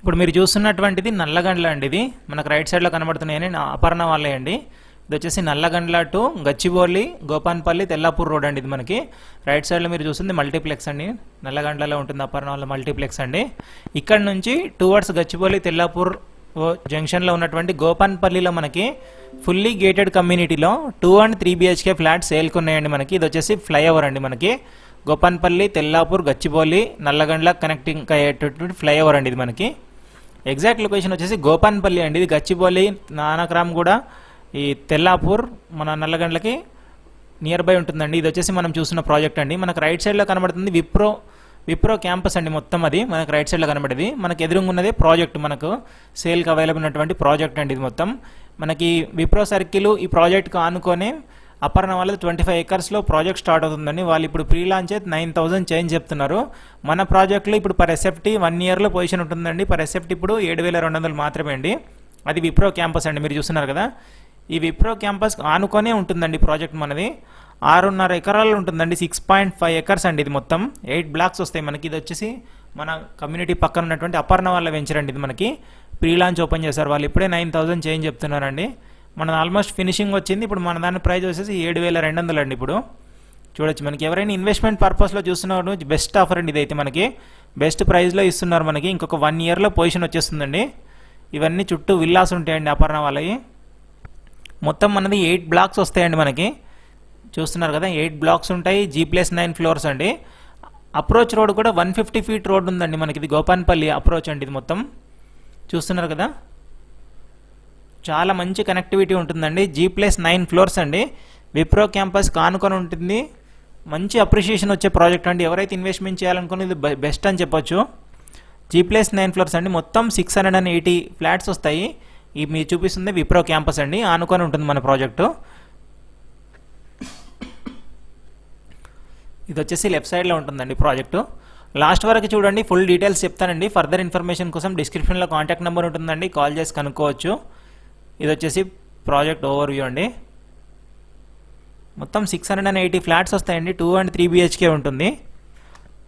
ఇప్పుడు మీరు చూస్తున్నటువంటిది నల్లగండ్ల అండి ఇది. మనకు రైట్ సైడ్లో కనబడుతున్నాయని నా అపర్ణ వాళ్ళే అండి. ఇది వచ్చేసి నల్లగండ్ల టు గచ్చిబౌలి గోపాన్పల్లి తెల్లాపూర్ రోడ్ అండి ఇది మనకి. రైట్ సైడ్లో మీరు చూస్తుంది మల్టీప్లెక్స్ అండి. నల్లగండ్లలో ఉంటుంది అపర్ణ వాళ్ళ మల్టీప్లెక్స్ అండి. ఇక్కడ నుంచి టువర్డ్స్ గచ్చిబౌలి తెల్లాపూర్ జంక్షన్లో ఉన్నటువంటి గోపాన్పల్లిలో మనకి ఫుల్లీ గేటెడ్ కమ్యూనిటీలో two and three BHK flat సేల్కి ఉన్నాయండి మనకి. ఇది వచ్చేసి ఫ్లైఓవర్ అండి మనకి. గోపాన్పల్లి తెల్లాపూర్ గచ్చిబౌలి నల్లగండ్ల కనెక్టింగ్ అయ్యేటటువంటి ఫ్లైఓవర్ అండి ఇది మనకి. ఎగ్జాక్ట్ లొకేషన్ వచ్చేసి గోపాన్పల్లి అండి. ఇది గచ్చిపల్లి నానక్రామ్ కూడా ఈ తెల్లాపూర్ మన నల్లగండ్లకి నియర్ బై ఉంటుందండి. ఇది వచ్చేసి మనం చూస్తున్న ప్రాజెక్ట్ అండి. మనకు రైట్ సైడ్లో కనబడుతుంది విప్రో విప్రో క్యాంపస్ అండి మొత్తం అది. మనకు రైట్ సైడ్లో కనబడేది. మనకి ఎదురుగున్నదే ప్రాజెక్ట్ మనకు. సేల్కి అవైలబుల్ ఉన్నటువంటి ప్రాజెక్ట్ అండి ఇది మొత్తం. మనకి విప్రో సర్కిల్ ఈ ప్రాజెక్ట్కి ఆనుకొని అపర్ణ వాళ్ళది ట్వంటీ ఫైవ్ ఎకర్స్లో ప్రాజెక్ట్ స్టార్ట్ అవుతుందండి. వాళ్ళు ఇప్పుడు ప్రీ లాంచ్ అయితే నైన్ థౌసండ్ చేంజ్ చెప్తున్నారు. మన ప్రాజెక్ట్లో ఇప్పుడు పర్ ఎస్ఎఫ్టీ వన్ ఇయర్లో పొజిషన్ ఉంటుందండి. పర్ ఎస్ఎఫ్టీ ఇప్పుడు ఏడు వేల రెండు వందలు మాత్రమే అండి. అది విప్రో క్యాంపస్ అండి. మీరు చూస్తున్నారు కదా. ఈ విప్రో క్యాంపస్ ఆనుకొనే ఉంటుందండి ప్రాజెక్ట్ మనది. ఆరున్నర ఎకరాలు ఉంటుందండి. సిక్స్ పాయింట్ ఫైవ్ ఎకర్స్ అండి ఇది మొత్తం. ఎయిట్ బ్లాక్స్ వస్తాయి మనకి. ఇది వచ్చేసి మన కమ్యూనిటీ పక్కన ఉన్నటువంటి అపర్ణ వాళ్ళ వెంచర్ అండి ఇది మనకి. ప్రీ లాంచ్ ఓపెన్ చేశారు. వాళ్ళు ఇప్పుడే నైన్ థౌసండ్ చేంజ్ చెప్తున్నారండి. మన ఆల్మోస్ట్ ఫినిషింగ్ వచ్చింది. ఇప్పుడు మన దాని ప్రైస్ వచ్చేసి ఏడు వేల రెండు వందలు అండి ఇప్పుడు. చూడొచ్చు. మనకి ఎవరైనా ఇన్వెస్ట్మెంట్ పర్పస్లో చూస్తున్నారు బెస్ట్ ఆఫర్ అండి ఇదైతే మనకి. బెస్ట్ ప్రైస్లో ఇస్తున్నారు మనకి. ఇంకొక వన్ ఇయర్లో పొజిషన్ వచ్చేస్తుందండి. ఇవన్నీ చుట్టూ విల్లాస్ ఉంటాయండి అపర్ణ వాళ్ళవి. మొత్తం మనది ఎయిట్ బ్లాక్స్ వస్తాయండి మనకి. చూస్తున్నారు కదా ఎయిట్ బ్లాక్స్ ఉంటాయి. జీ ప్లస్ నైన్ ఫ్లోర్స్ అండి. అప్రోచ్ రోడ్ కూడా వన్ ఫిఫ్టీ ఫీట్ రోడ్ ఉందండి మనకి. ఇది గోపాన్పల్లి అప్రోచ్ అండి ఇది మొత్తం. చూస్తున్నారు కదా? చాలా మంచి కనెక్టివిటీ ఉంటుందండి. జీ ప్లస్ నైన్ ఫ్లోర్స్ అండి. విప్రో క్యాంపస్ కానుకొని ఉంటుంది. మంచి అప్రిషియేషన్ వచ్చే ప్రాజెక్ట్ అండి. ఎవరైతే ఇన్వెస్ట్మెంట్ చేయాలనుకునేది బెస్ట్ అని చెప్పొచ్చు. జీ ప్లస్ నైన్ ఫ్లోర్స్ అండి. మొత్తం six hundred and eighty flats వస్తాయి. ఈ మీరు చూపిస్తుంది విప్రో క్యాంపస్ అండి. ఆనుకొని ఉంటుంది మన ప్రాజెక్టు ఇది వచ్చేసి లెఫ్ట్ సైడ్లో ఉంటుందండి ప్రాజెక్టు లాస్ట్ వరకు చూడండి. ఫుల్ డీటెయిల్స్ చెప్తానండి. ఫర్దర్ ఇన్ఫర్మేషన్ కోసం డిస్క్రిప్షన్లో కాంటాక్ట్ నెంబర్ ఉంటుందండి. కాల్ చేసి కనుక్కోవచ్చు. ఇది వచ్చేసి ప్రాజెక్ట్ ఓవర్ వ్యూ అండి. మొత్తం six hundred and eighty flats వస్తాయండి. టూ అండ్ త్రీ బిహెచ్కే ఉంటుంది.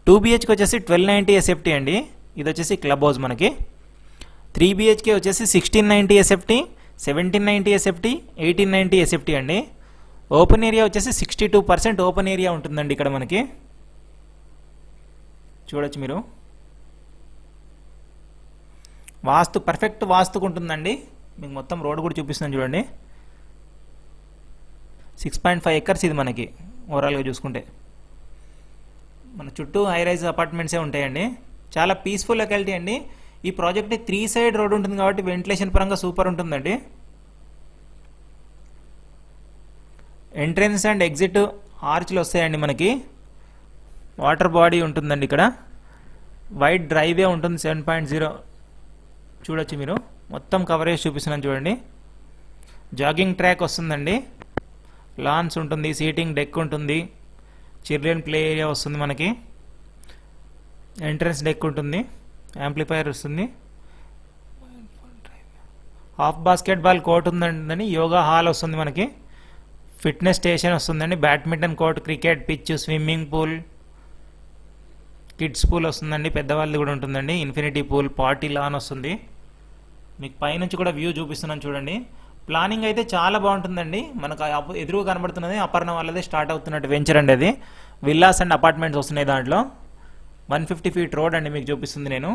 టూ బిహెచ్కే వచ్చేసి ట్వెల్వ్ నైంటీ ఎస్ఎఫ్టీ అండి. ఇది వచ్చేసి క్లబ్ హౌస్ మనకి. త్రీ బిహెచ్కే వచ్చేసి sixteen ninety SFT seventeen ninety SFT eighteen ninety SFT అండి. ఓపెన్ ఏరియా వచ్చేసి sixty two percent open area ఉంటుందండి ఇక్కడ మనకి. చూడొచ్చు మీరు. వాస్తు పర్ఫెక్ట్ వాస్తుకు ఉంటుందండి మీకు మొత్తం రోడ్ కూడా చూపిస్తున్నాను చూడండి. సిక్స్ పాయింట్ ఫైవ్ ఎకర్స్ ఇది మనకి ఓవరాల్గా చూసుకుంటే. మన చుట్టూ హైరైజ్ అపార్ట్మెంట్సే ఉంటాయండి. చాలా పీస్ఫుల్ లొకాలిటీ అండి. ఈ ప్రాజెక్ట్ త్రీ సైడ్ రోడ్ ఉంటుంది కాబట్టి వెంటిలేషన్ పరంగా సూపర్ ఉంటుందండి. ఎంట్రన్స్ అండ్ ఎగ్జిట్ ఆర్చ్లు వస్తాయండి మనకి. వాటర్ బాడీ ఉంటుందండి ఇక్కడ. వైడ్ డ్రైవే ఉంటుంది సెవెన్ పాయింట్ జీరో చూడొచ్చు మీరు. మొత్తం కవరేజ్ చూపిస్తున్నాను చూడండి. జాగింగ్ ట్రాక్ వస్తుందండి. లాన్స్ ఉంటుంది సీటింగ్ డెక్ ఉంటుంది చిల్డ్రన్ ప్లే ఏరియా వస్తుంది మనకి. ఎంట్రన్స్ డెక్ ఉంటుంది యాంప్లిఫైర్ వస్తుంది. హాఫ్ బాస్కెట్ బాల్ కోర్ట్ ఉందండి యోగా హాల్ వస్తుంది మనకి. ఫిట్నెస్ స్టేషన్ వస్తుందండి badminton court cricket pitch swimming pool kids pool వస్తుందండి పెద్దవాళ్ళది కూడా ఉంటుందండి. ఇన్ఫినిటీ పూల్ పార్టీ లాన్ వస్తుంది. మీకు పైనుంచి కూడా వ్యూ చూపిస్తున్నాను చూడండి. ప్లానింగ్ అయితే చాలా బాగుంటుందండి. మనకు ఎదురుగా కనబడుతున్నది అపర్ణ వాళ్ళదే స్టార్ట్ అవుతున్నట్టు వెంచర్ అండి అది. విల్లాస్ అండ్ అపార్ట్మెంట్స్ వస్తున్నాయి దాంట్లో. వన్ ఫిఫ్టీ ఫీట్ రోడ్ అండి మీకు చూపిస్తుంది నేను.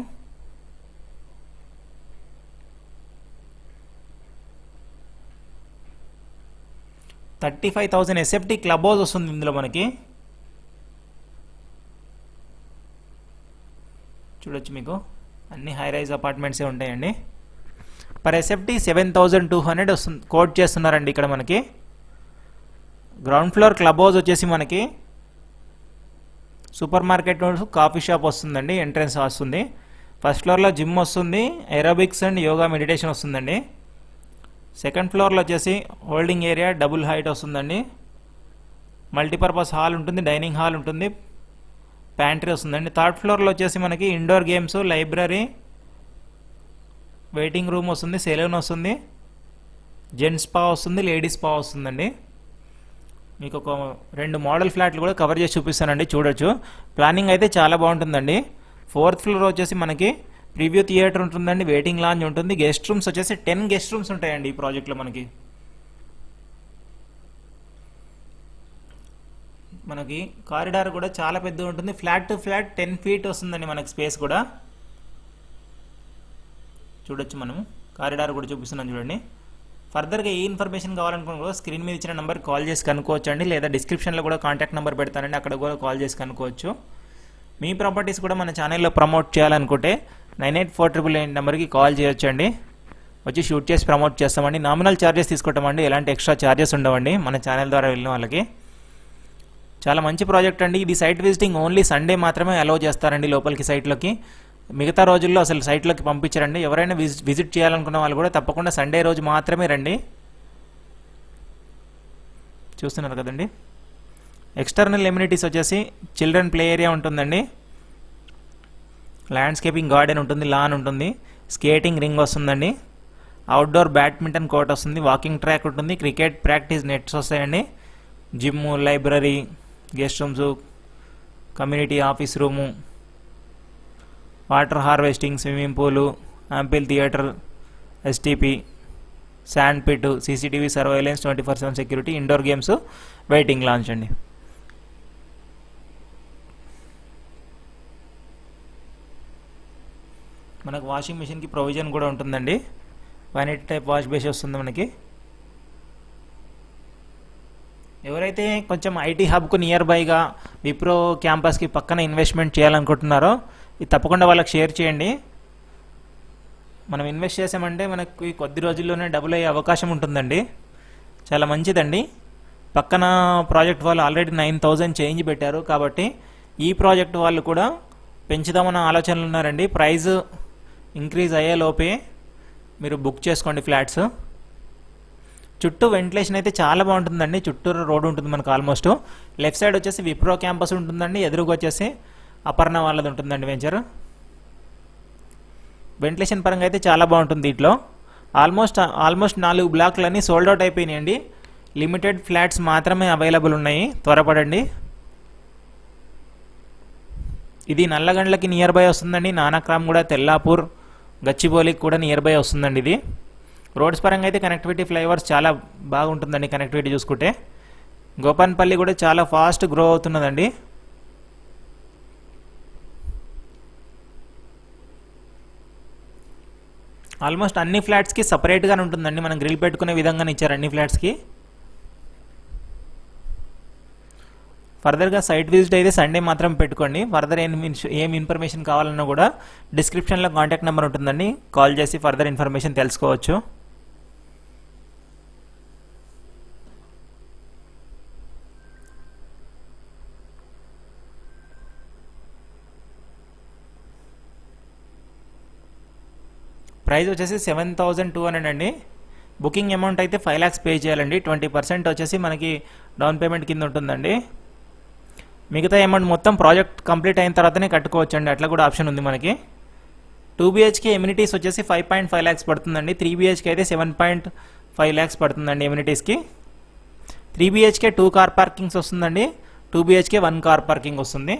Thirty five thousand SFT club house వస్తుంది ఇందులో మనకి. చూడొచ్చు మీకు. అన్ని హై రైజ్ అపార్ట్మెంట్సే ఉంటాయండి. Per SFT seven thousand two hundred వస్తుంది కోట్ చేస్తున్నారండి ఇక్కడ మనకి. గ్రౌండ్ ఫ్లోర్ క్లబ్ హౌస్ వచ్చేసి మనకి సూపర్ మార్కెట్ కాఫీ షాప్ వస్తుందండి ఎంట్రన్స్ వస్తుంది. ఫస్ట్ ఫ్లోర్లో జిమ్ వస్తుంది ఏరోబిక్స్ అండ్ యోగా మెడిటేషన్ వస్తుందండి. సెకండ్ ఫ్లోర్లో వచ్చేసి హోల్డింగ్ ఏరియా డబుల్ హైట్ వస్తుందండి. మల్టీపర్పస్ హాల్ ఉంటుంది డైనింగ్ హాల్ ఉంటుంది ప్యాంట్రీ వస్తుందండి. థర్డ్ ఫ్లోర్లో వచ్చేసి మనకి indoor games library waiting room వస్తుంది సెలూన్ వస్తుంది జెంట్స్ స్పా వస్తుంది లేడీస్ స్పా వస్తుందండి. మీకు ఒక రెండు మోడల్ ఫ్లాట్లు కూడా కవర్ చేసి చూపిస్తానండి చూడొచ్చు. ప్లానింగ్ అయితే చాలా బాగుంటుందండి. ఫోర్త్ ఫ్లోర్ వచ్చేసి మనకి ప్రివ్యూ థియేటర్ ఉంటుందండి వెయిటింగ్ లాంజ్ ఉంటుంది. గెస్ట్ రూమ్స్ వచ్చేసి టెన్ గెస్ట్ రూమ్స్ ఉంటాయండి ఈ ప్రాజెక్ట్లో మనకి. మనకి కారిడార్ కూడా చాలా పెద్దగా ఉంటుంది. Flat to flat ten feet వస్తుందండి మనకి స్పేస్ కూడా. చూడొచ్చు మనం కారిడార్ కూడా చూపిస్తున్నాం చూడండి. ఫర్దర్గా ఏ ఇన్ఫర్మేషన్ కావాలనుకున్నా కూడా స్క్రీన్ మీద ఇచ్చిన నెంబర్ కాల్ చేసి కనుక్కోవచ్చు అండి లేదా డిస్క్రిప్షన్లో కూడా కాంటాక్ట్ నెంబర్ పెడతానండి. అక్కడ కూడా కాల్ చేసి కనుక్కోవచ్చు. మీ ప్రాపర్టీస్ కూడా మన ఛానల్లో ప్రమోట్ చేయాలనుకుంటే nine eight four triple eight నెంబర్కి కాల్ చేయొచ్చండి. వచ్చి షూట్ చేసి ప్రమోట్ చేస్తామండి. నామినల్ ఛార్జెస్ తీసుకుంటామండి ఎలాంటి ఎక్స్ట్రా ఛార్జెస్ ఉండవండి మన ఛానల్ ద్వారా వెళ్ళిన వాళ్ళకి. చాలా మంచి ప్రాజెక్ట్ అండి. ఇది సైట్ విజిటింగ్ ఓన్లీ సండే మాత్రమే అలౌ చేస్తారండి లోపలికి సైట్లోకి. మిగతా రోజుల్లో అసలు సైట్లోకి పంపించరండి. ఎవరైనా విజిట్ విజిట్ చేయాలనుకున్న వాళ్ళు కూడా తప్పకుండా సండే రోజు మాత్రమే రండి. చూస్తున్నారు కదండి. ఎక్స్టర్నల్ ఎమ్యూనిటీస్ వచ్చేసి చిల్డ్రన్ ప్లే ఏరియా ఉంటుందండి. ల్యాండ్స్కేపింగ్ గార్డెన్ ఉంటుంది లాన్ ఉంటుంది. స్కేటింగ్ రింగ్ వస్తుందండి. అవుట్డోర్ బ్యాడ్మింటన్ కోర్ట్ వస్తుంది వాకింగ్ ట్రాక్ ఉంటుంది క్రికెట్ ప్రాక్టీస్ నెట్స్ వస్తాయండి. Gym library guest rooms community office room water harvesting swimming pool amphitheatre STP sand pit CCTV surveillance twenty four seven security indoor games waiting lounge అండి. మనకు washing మిషన్కి provision కూడా ఉంటుందండి. One vanity type wash base వస్తుంది మనకి. ఎవరైతే కొంచెం IT హబ్కు నియర్ బైగా విప్రో క్యాంపస్కి పక్కన ఇన్వెస్ట్మెంట్ చేయాలనుకుంటున్నారో ఇది తప్పకుండా వాళ్ళకి షేర్ చేయండి. మనం ఇన్వెస్ట్ చేసామంటే మనకి కొద్ది రోజుల్లోనే డబుల్ అయ్యే అవకాశం ఉంటుందండి. చాలా మంచిదండి. పక్కన ప్రాజెక్ట్ వాళ్ళు ఆల్రెడీ నైన్ థౌజండ్ చేంజ్ పెట్టారు కాబట్టి ఈ ప్రాజెక్ట్ వాళ్ళు కూడా పెంచుదామన్న ఆలోచనలు ఉన్నారండి. ప్రైస్ ఇంక్రీజ్ అయ్యే లోపే మీరు బుక్ చేసుకోండి ఫ్లాట్స్. చుట్టూ వెంటిలేషన్ అయితే చాలా బాగుంటుందండి. చుట్టూరు రోడ్ ఉంటుంది మనకు ఆల్మోస్ట్. లెఫ్ట్ సైడ్ వచ్చేసి విప్రో క్యాంపస్ ఉంటుందండి. ఎదురుగా వచ్చేసి అపర్ణ వాళ్ళది ఉంటుందండి వెంచర్ వెంటిలేషన్ పరంగా అయితే చాలా బాగుంటుంది దీంట్లో. ఆల్మోస్ట్ ఆల్మోస్ట్ నాలుగు బ్లాక్లన్నీ సోల్డ్ అవుట్ అయిపోయినాయండి. లిమిటెడ్ ఫ్లాట్స్ మాత్రమే అవైలబుల్ ఉన్నాయి. త్వరపడండి. ఇది నల్లగండ్లకి నియర్ బై వస్తుందండి. నానక్రామ్ కూడా తెల్లాపూర్ గచ్చిబౌలికి కూడా నియర్ బై వస్తుందండి ఇది. రోడ్స్ పరంగా అయితే కనెక్టివిటీ ఫ్లైఓవర్స్ చాలా బాగుంటుందండి కనెక్టివిటీ చూసుకుంటే. గోపాన్పల్లి కూడా చాలా ఫాస్ట్ గ్రో అవుతున్నదండి. ఆల్మోస్ట్ అన్ని ఫ్లాట్స్కి సపరేట్గానే ఉంటుందండి. మనం గ్రిల్ పెట్టుకునే విధంగానే ఇచ్చారు అన్ని ఫ్లాట్స్కి ఫర్దర్గా సైట్ విజిట్ అయితే సండే మాత్రం పెట్టుకోండి. ఫర్దర్ ఏం ఏం ఇన్ఫర్మేషన్ కావాలన్నా కూడా డిస్క్రిప్షన్లో కాంటాక్ట్ నెంబర్ ఉంటుందండి. కాల్ చేసి ఫర్దర్ ఇన్ఫర్మేషన్ తెలుసుకోవచ్చు. ప్రైస్ వచ్చేసి సెవెన్ థౌజండ్ టూ హండ్రెడ్ అండి. బుకింగ్ అమౌంట్ అయితే ఫైవ్ ల్యాక్స్ పే చేయాలండి. ట్వంటీ పర్సెంట్ వచ్చేసి మనకి డౌన్ పేమెంట్ కింద ఉంటుందండి. మిగతా అమౌంట్ మొత్తం ప్రాజెక్ట్ కంప్లీట్ అయిన తర్వాతనే కట్టుకోవచ్చు అండి అట్లా కూడా ఆప్షన్ ఉంది మనకి. టూ బీహెచ్కే ఎమ్యూనిటీస్ వచ్చేసి ఫైవ్ పాయింట్ ఫైవ్ ల్యాక్స్ పడుతుందండి. త్రీ బీహెచ్కే అయితే సెవెన్ పాయింట్ ఫైవ్ ల్యాక్స్ పడుతుందండి ఎమ్యూనిటీస్కి. Three BHK two car parkings వస్తుందండి. Two BHK one car parking వస్తుంది.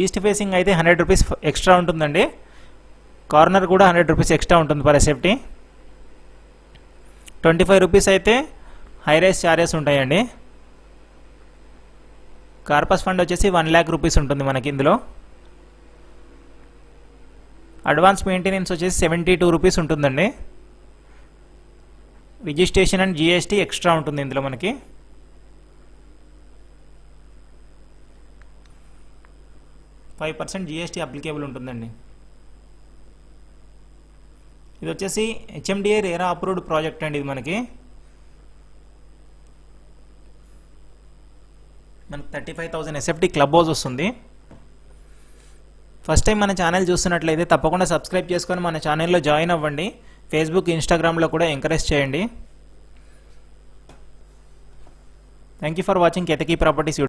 ఈస్ట్ ఫేసింగ్ అయితే హండ్రెడ్ రూపీస్ ఎక్స్ట్రా ఉంటుందండి. కార్నర్ కూడా హండ్రెడ్ రూపీస్ ఎక్స్ట్రా ఉంటుంది per SFT. Twenty five rupees అయితే హై రైస్ చార్జెస్ ఉంటాయండి. కార్పస్ ఫండ్ వచ్చేసి వన్ ల్యాక్ రూపీస్ ఉంటుంది మనకి ఇందులో. అడ్వాన్స్ మెయింటెనెన్స్ వచ్చేసి సెవెంటీ టూ రూపీస్ ఉంటుందండి. రిజిస్ట్రేషన్ అండ్ జిఎస్టీ ఎక్స్ట్రా ఉంటుంది ఇందులో మనకి. ఫైవ్ పర్సెంట్ జిఎస్టీ అప్లికేబుల్ ఉంటుందండి. ఇది వచ్చేసి హెచ్ఎండిఏ రేరా అప్రూవ్డ్ ప్రాజెక్ట్ అండి ఇది మనకి. మనకి thirty five thousand SFT club house వస్తుంది. ఫస్ట్ టైం మన ఛానల్ చూస్తున్నట్లయితే తప్పకుండా సబ్స్క్రైబ్ చేసుకొని మన ఛానల్లో జాయిన్ అవ్వండి. ఫేస్బుక్ ఇన్స్టాగ్రామ్లో కూడా ఎంకరేజ్ చేయండి. Thank you for watching Ketaki properties